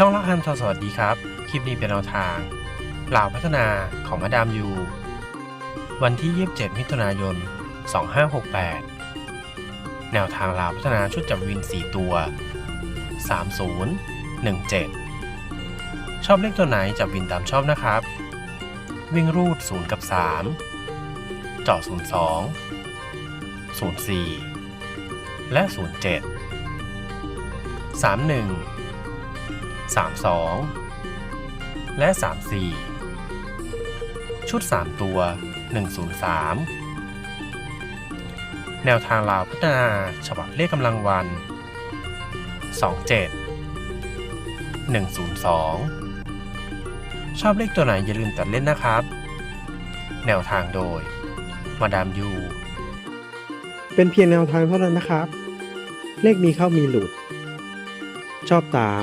ช่องละคันทอสวัสดีครับ คลิปนี้เป็นแนวทางเหล่าพัฒนาของมาดามยู วันที่ 27 มิถุนายน 2568 แนวทางเหล่าพัฒนาชุดจับวิน 4 ตัว 30 17 ชอบเลขตัวไหนจับวินตามชอบนะครับ วิ่งรูด 0 กับ 3 เจาะ 02 04 และ 07 31 32 และ 34 ชุด 3 ตัว 103 แนวทางลาวพัฒนาฉบับเลขกำลังวัน 27 102 ชอบเลขตัวไหนอย่าลืมตัดเล่นนะครับ แนวทางโดย มาดามยู เป็นเพียงแนวทางเท่านั้นนะครับ เลขมีเข้ามีหลุด ชอบตาม